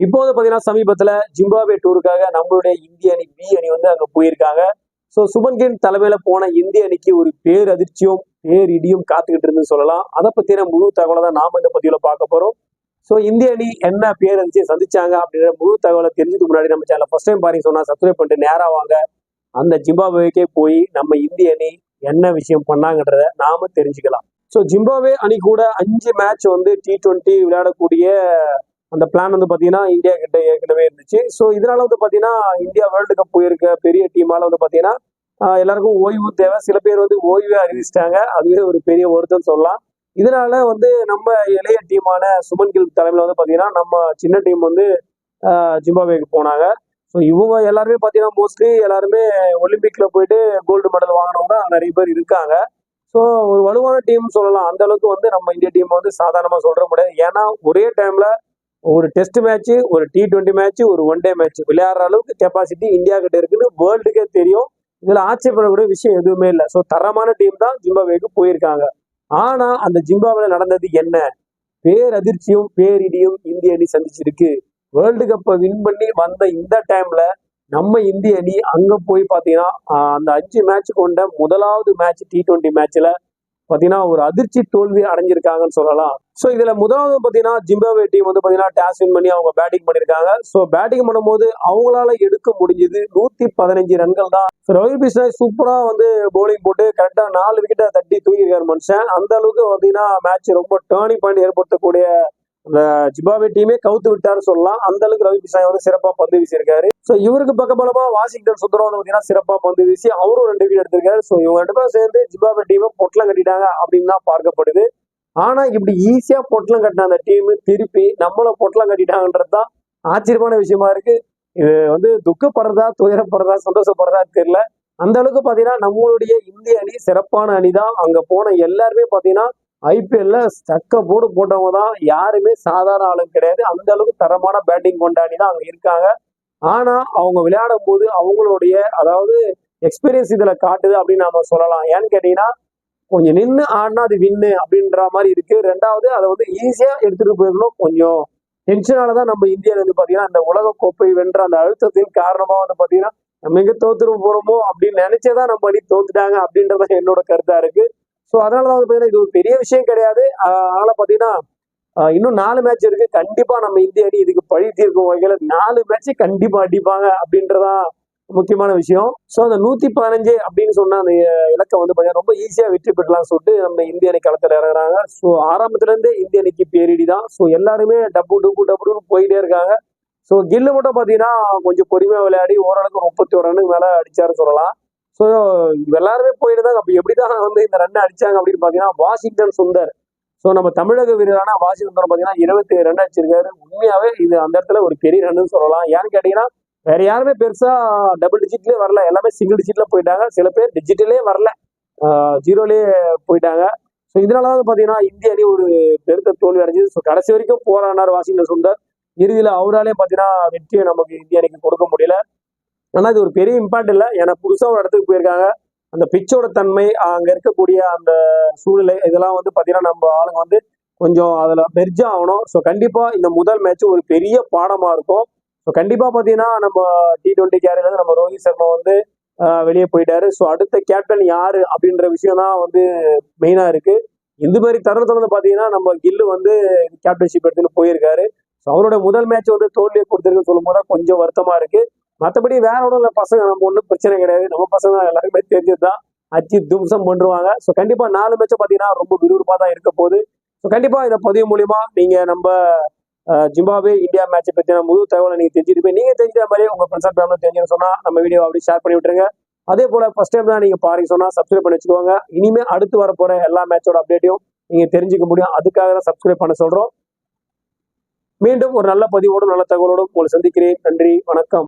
இப்போது பார்த்தீங்கன்னா சமீபத்தில் ஜிம்பாபே டூருக்காக நம்மளுடைய இந்திய அணி பி அணி வந்து அங்கே போயிருக்காங்க. ஸோ சுமன்கின் தலைமையில் போன இந்திய அணிக்கு ஒரு பேர் அதிர்ச்சியும் பேர் இடியும் காத்துக்கிட்டு இருந்துன்னு சொல்லலாம். அதை பற்றின முழு தகவலை தான் நாம இந்த பதிவில் பார்க்க போகிறோம் ஸோ இந்திய அணி என்ன பேர் அதிர்ச்சியை சந்திச்சாங்க அப்படின்ற முழு தகவலை தெரிஞ்சதுக்கு முன்னாடி நம்ம சேனல் ஃபர்ஸ்ட் டைம் பாருங்க சொன்னால் சப்ஸ்கிரைப் பண்ணிட்டு நேராக வாங்க. அந்த ஜிம்பாபேக்கே போய் நம்ம இந்திய அணி என்ன விஷயம் பண்ணாங்கன்றத நாம தெரிஞ்சுக்கலாம். ஸோ ஜிம்பாவே அணி கூட அஞ்சு மேட்ச் வந்து டி ட்வெண்ட்டி விளையாடக்கூடிய அந்த பிளான் வந்து பார்த்தீங்கன்னா இந்தியா கிட்ட ஏற்கனவே இருந்துச்சு. ஸோ இதனால வந்து பார்த்தீங்கன்னா இந்தியா வேர்ல்டு கப் போயிருக்க. பெரிய டீமால வந்து பார்த்தீங்கன்னா எல்லாருக்கும் ஓய்வு தேவை. சில பேர் வந்து ஓய்வே அறிவிச்சிட்டாங்க. அதுவே ஒரு பெரிய வருத்தம் சொல்லலாம். இதனால வந்து நம்ம இளைய டீமான சுமன் கில் தலைமையில் வந்து பார்த்தீங்கன்னா நம்ம சின்ன டீம் வந்து ஜிம்பாபேக்கு போனாங்க. ஸோ இவங்க எல்லாருமே பார்த்தீங்கன்னா மோஸ்ட்லி எல்லாருமே ஒலிம்பிக்ல போயிட்டு கோல்டு மெடல் வாங்கினவங்க நிறைய பேர் இருக்காங்க. ஸோ ஒரு வலுவான டீம் சொல்லலாம். அந்த அளவுக்கு வந்து நம்ம இந்திய டீம் வந்து சாதாரணமாக சொல்ற முடியாது. ஏன்னா ஒரே டைம்ல ஒரு டெஸ்ட் மேட்ச் ஒரு டி டுவெண்ட்டி மேட்ச் ஒரு ஒன் டே மேட்ச் விளையாடுற அளவுக்கு கெப்பாசிட்டி இந்தியா கிட்ட இருக்குன்னு வேர்ல்டுக்கே தெரியும். இதுல ஆச்சரியப்படக்கூடிய விஷயம் எதுவுமே இல்லை. ஸோ தரமான டீம் தான் ஜிம்பாபேக்கு போயிருக்காங்க. ஆனா அந்த ஜிம்பாபேல நடந்தது என்ன? பேரதிர்ச்சியும் பேரிடியும் இந்திய அணி சந்திச்சிருக்கு. வேர்ல்டு கப்பை வின் பண்ணி வந்த இந்த டைம்ல நம்ம இந்திய அணி அங்க போய் பாத்தீங்கன்னா அந்த அஞ்சு மேட்ச் கொண்ட முதலாவது மேட்ச் டி டுவெண்ட்டி மேட்ச்ல பாத்தீங்கன்னா ஒரு அதிர்ச்சி தோல்வி அடைஞ்சிருக்காங்கன்னு சொல்லலாம். ஸோ இதுல முதலாவது பாத்தீங்கன்னா ஜிம்பாவே டீம் வந்து பாத்தீங்கன்னா டாஸ் வின் பண்ணி அவங்க பேட்டிங் பண்ணிருக்காங்க. ஸோ பேட்டிங் பண்ணும்போது அவங்களால எடுக்க முடிஞ்சது நூத்தி பதினஞ்சு ரன்கள் தான். ரோஹித் ரவி பிஸ்னாய் சூப்பரா வந்து போலிங் போட்டு கரெக்டா நாலு விக்கெட்டை தட்டி தூங்கியிருக்காரு மனுஷன். அந்த அளவுக்கு பாத்தீங்கன்னா மேட்ச் ரொம்ப டேர்னிங் பாயிண்ட் ஏற்படுத்தக்கூடிய ஜிம்பாவே டீமே கவுத்து விட்டாருன்னு சொல்லலாம். அந்த அளவுக்கு ரவி பிசாய் வந்து சிறப்பா பந்து வீசியிருக்காரு. ஸோ இவருக்கு பக்கபலமா வாஷிங்டன் சுந்தரம் வந்து பாத்தீங்கன்னா சிறப்பா பந்து வீசி அவரும் ரெண்டு விக்கெட் எடுத்திருக்காரு. ஸோ இவங்க ரெண்டு பேரும் சேர்ந்து ஜிம்பாவே டீமை பொட்டலம் கட்டிட்டாங்க அப்படின்னு தான் பார்க்கப்படுது. ஆனா இப்படி ஈஸியா பொட்டலம் கட்டின அந்த டீம் திருப்பி நம்மள பொட்டலம் கட்டிட்டாங்கன்றது தான் ஆச்சரியமான விஷயமா இருக்கு. இது வந்து துக்கப்படுறதா துயரப்படுறதா சந்தோஷப்படுறதா தெரியல. அந்த அளவுக்கு பாத்தீங்கன்னா நம்மளுடைய இந்திய அணி சிறப்பான அணி தான் அங்க போன எல்லாருமே பாத்தீங்கன்னா ஐபிஎல்ல சக்க போர்டு போட்டவங்க தான் யாருமே சாதாரண ஆளும் கிடையாது. அந்த அளவுக்கு தரமான பேட்டிங் கொண்டாடி தான் அங்க இருக்காங்க. ஆனா அவங்க விளையாடும் போது அவங்களுடைய அதாவது எக்ஸ்பீரியன்ஸ் இதுல காட்டுது அப்படின்னு நாம சொல்லலாம். ஏன்னு கேட்டீங்கன்னா கொஞ்சம் நின்று ஆடினா அது வின்னு அப்படின்ற மாதிரி இருக்கு. ரெண்டாவது அதை வந்து ஈஸியா எடுத்துட்டு போயிருக்கணும் கொஞ்சம் டென்ஷனால தான் நம்ம இந்தியாவில் வந்து பாத்தீங்கன்னா அந்த உலக கோப்பை வென்ற அந்த அழுத்தத்தின் காரணமா வந்து பாத்தீங்கன்னா நம்ம எங்க தோத்துட்டு போறோமோ அப்படின்னு நினைச்சேதான் நம்ம அடி தோத்துட்டாங்க அப்படின்றத என்னோட கருத்தா இருக்கு. ஸோ அதனாலதான் வந்து பார்த்தீங்கன்னா இது ஒரு பெரிய விஷயம் கிடையாது. அதனால பார்த்தீங்கன்னா இன்னும் நாலு மேட்ச் இருக்கு. கண்டிப்பா நம்ம இந்திய அணி இதுக்கு பழி தீர்க்கும் வகையில நாலு மேட்ச் கண்டிப்பா அடிப்பாங்க அப்படின்றதான் முக்கியமான விஷயம். ஸோ அந்த நூத்தி பதினஞ்சு அப்படின்னு சொன்ன அந்த இலக்கை வந்து பார்த்தீங்கன்னா ரொம்ப ஈஸியா வெற்றி பெற்றலாம் சொல்லிட்டு நம்ம இந்திய அணி களத்தில் இறங்குறாங்க. ஸோ ஆரம்பத்துலேருந்தே இந்திய அணிக்கு பேரிடி தான். ஸோ எல்லாருமே டப்பு டப்பு டப்புன்னு போயிட்டே இருக்காங்க. ஸோ கில்லு மட்டும் பார்த்தீங்கன்னா கொஞ்சம் பொறுமையாக விளையாடி ஓரளவுக்கு முப்பத்தி ஒரு ரன்னுக்கு மேலே அடிச்சாரு சொல்லலாம். ஸோ எல்லாருமே போயிட்டு தான் அப்போ எப்படிதான் வந்து இந்த ரன் அடிச்சாங்க அப்படின்னு பார்த்தீங்கன்னா வாஷிங்டன் சுந்தர். ஸோ நம்ம தமிழக வீரரான வாஷிங்டன் சுந்தர் பாத்தீங்கன்னா இருபத்தி ரன் அடிச்சிருக்காரு. உண்மையாவே இது அந்த இடத்துல ஒரு பெரிய ரன்னு சொல்லலாம். ஏன்னு கேட்டீங்கன்னா வேற யாருமே பெருசா டபுள் டிஜிட்லேயே வரல. எல்லாமே சிங்கிள் டிஜிட்ல போயிட்டாங்க. சில பேர் டிஜிட்டலே வரல. ஜீரோலேயே போயிட்டாங்க. ஸோ இதனால தான் பார்த்தீங்கன்னா இந்திய அணி ஒரு பெருத்த தோல்வி அடைஞ்சது. ஸோ கடைசி வரைக்கும் போராடினார் வாஷிங்டன் சுந்தர். இறுதியில் அவராலே பார்த்தீங்கன்னா வெற்றியை நமக்கு இந்திய அணிக்கு கொடுக்க முடியல. ஆனால் இது ஒரு பெரிய இம்பாக்ட் இல்லை. ஏன்னா புதுசாக ஒரு இடத்துக்கு போயிருக்காங்க. அந்த பிச்சோட தன்மை அங்கே இருக்கக்கூடிய அந்த சூழ்நிலை இதெல்லாம் வந்து பார்த்தீங்கன்னா நம்ம ஆளுங்க வந்து கொஞ்சம் அதில் மெர்ஜ் ஆகணும். ஸோ கண்டிப்பாக இந்த முதல் மேட்ச் ஒரு பெரிய பாடமாக இருக்கும். ஸோ கண்டிப்பாக பார்த்தீங்கன்னா நம்ம டி டுவெண்ட்டி கேரியர்லேருந்து நம்ம ரோஹித் சர்மா வந்து வெளியே போயிட்டாரு. ஸோ அடுத்த கேப்டன் யாரு அப்படின்ற விஷயம் தான் வந்து மெயினாக இருக்கு. இந்த மாதிரி தருணத்தில் வந்து பார்த்தீங்கன்னா நம்ம கில்லு வந்து கேப்டன்ஷிப் எடுத்துன்னு போயிருக்காரு. ஸோ அவரோட முதல் மேட்ச் வந்து தோல்வியை கொடுத்துருக்குன்னு சொல்லும் போது கொஞ்சம் வருத்தமாக இருக்குது மற்றபடி வேற ஒன்றும் இல்லை பசங்க நம்ம ஒன்றும் பிரச்சனை கிடையாது. நம்ம பசங்க எல்லாருமே தெரிஞ்சது தான் அச்சு தும்சம் பண்ணுவாங்க. ஸோ கண்டிப்பாக நாலு மேட்சை பார்த்தீங்கன்னா ரொம்ப விறுவிறுப்பாக தான் இருக்க போகுது. ஸோ கண்டிப்பாக இந்த பதிவு மூலிமா நீங்கள் நம்ம ஜிம்பாபே இந்தியா மேட்சை பற்றின முழு தகவலை நீங்கள் தெரிஞ்சுட்டு நீங்கள் தெரிஞ்ச மாதிரி உங்கள் ஃப்ரெண்ட்ஸ் அண்ட் ஃபேமிலி தெரிஞ்சுன்னு சொன்னால் நம்ம வீடியோ அப்படி ஷேர் பண்ணி விட்டுருங்க. அதே போல் ஃபர்ஸ்ட் டைம் தான் நீங்கள் பாருங்க சொன்னால் சப்ஸ்கிரைப் பண்ணி வச்சுக்கோங்க. இனிமே அடுத்து வர எல்லா மேட்சோட அப்டேட்டையும் நீங்கள் தெரிஞ்சுக்க முடியும். அதுக்காக தான் சப்ஸ்கிரைப் பண்ண சொல்கிறோம் மீண்டும் ஒரு நல்ல பதிவோடும் நல்ல தகவலோடும் உங்களை சந்திக்கிறேன். நன்றி வணக்கம்.